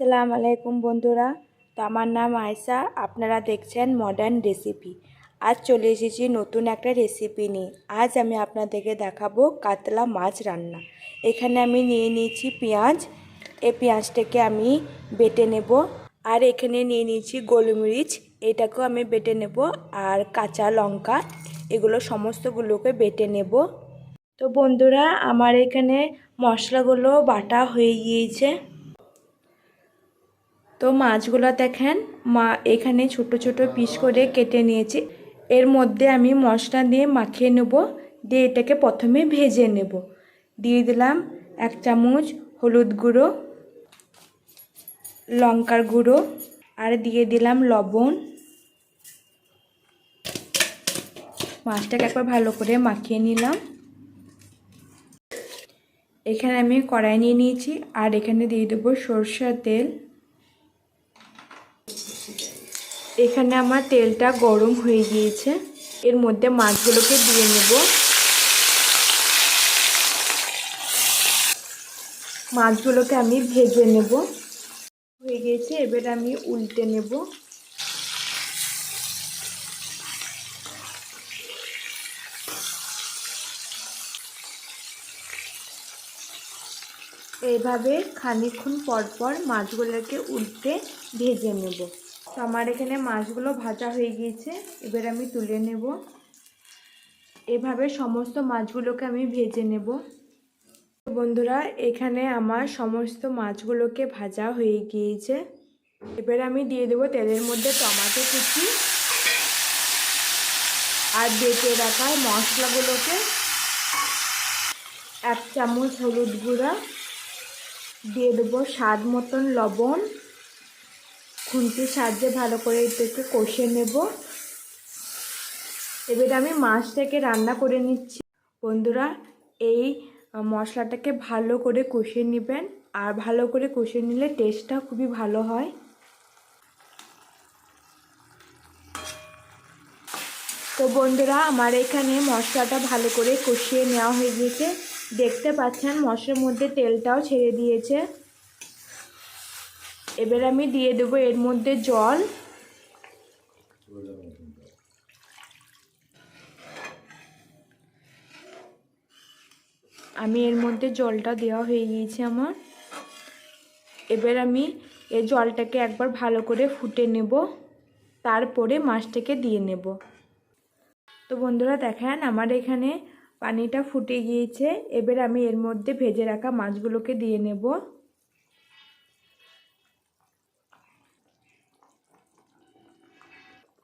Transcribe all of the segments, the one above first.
আসসালামু আলাইকুম বন্ধুরা তো আমার নাম আয়সা আপনারা দেখছেন মডার্ন রেসিপি আজ চলে এসেছি নতুন একটা রেসিপি নিয়ে। আজ আমি আপনাদেরকে দেখাবো কাতলা মাছ রান্না। এখানে আমি নিয়ে নিয়েছি পেঁয়াজ। এই পেঁয়াজটাকে আমি বেটে নেব। আর এখানে নিয়ে নিয়েছি গোলমরিচ। এটাকেও আমি বেটে নেব। আর কাঁচা লঙ্কা, এগুলো সমস্তগুলোকে বেটে নেব। তো বন্ধুরা, আমার এখানে মশলাগুলো বাটা হয়ে গিয়েছে। তো মাছগুলো দেখেন, মা এখানে ছোট ছোট পিস করে কেটে নিয়েছি। এর মধ্যে আমি মশলা দিয়ে মাখিয়ে নেব, দিয়ে এটাকে প্রথমে ভেজে নেব। দিয়ে দিলাম এক চামচ হলুদ গুঁড়ো, লঙ্কার গুঁড়ো, আর দিয়ে দিলাম লবণ। মাছটাকে একবার ভালো করে মাখিয়ে নিলাম। এখানে আমি কড়াই নিয়ে নিয়েছি, আর এখানে দিয়ে দেবো সরষের তেল। এখানে আমার তেলটা গরম হয়ে গিয়েছে। এর মধ্যে মাছগুলোকে দিয়ে নেব। মাছগুলোকে আমি ভেজে নেব। হয়ে গিয়েছে, এবার আমি উল্টে নেব। এইভাবে খানিক্ষণ পর পর মাছগুলোকে উল্টে ভেজে নেব। তো আমার এখানে মাছগুলো ভাজা হয়ে গিয়েছে, এবার আমি তুলে নেব। এভাবে সমস্ত মাছগুলোকে আমি ভেজে নেব। বন্ধুরা, এখানে আমার সমস্ত মাছগুলোকে ভাজা হয়ে গিয়েছে। এবার আমি দিয়ে দেবো তেলের মধ্যে টমাটো কুচি আর বেটে রাখা মশলাগুলোকে। এক চামচ হলুদ গুঁড়া, দিয়ে দেবো স্বাদ মতন লবণ। খুন্তির সাহায্যে ভালো করে এটাকে কষে নেব। এবার আমি মাছটাকে রান্না করে নিচ্ছি। বন্ধুরা, এই মশলাটাকে ভালো করে কষে নেবেন আর ভালো করে কষে নিলে টেস্টটা খুবই ভালো হয়। তো বন্ধুরা, আমার এখানে মশলাটা ভালো করে কষিয়ে নেওয়া হয়ে গিয়েছে। দেখতে পাচ্ছেন, মশলার মধ্যে তেলটাও ছেড়ে দিয়েছে। এবার আমি দিয়ে দেবো এর মধ্যে জল। আমি এর মধ্যে জলটা দেওয়া হয়ে গিয়েছে আমার। এবার আমি এই জলটাকে একবার ভালো করে ফুটে নেব, তারপরে মাছটাকে দিয়ে নেব। তো বন্ধুরা দেখেন, আমার এখানে পানিটা ফুটে গিয়েছে। এবার আমি এর মধ্যে ভেজে রাখা মাছগুলোকে দিয়ে নেব।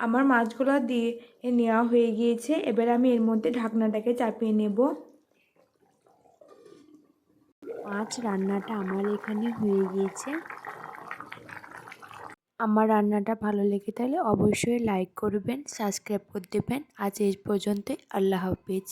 আমার মাছগুলো দিয়ে নেওয়া হয়ে গিয়েছে। এবার আমি এর মধ্যে ঢাকনাটাকে চাপিয়ে নেব। মাছ রান্নাটা আমার এখানে হয়ে গিয়েছে। আমার রান্নাটা ভালো লেগে থাকলে অবশ্যই লাইক করবেন, সাবস্ক্রাইব করে দেবেন। আজ এই পর্যন্তই। আল্লাহ হাফিজ।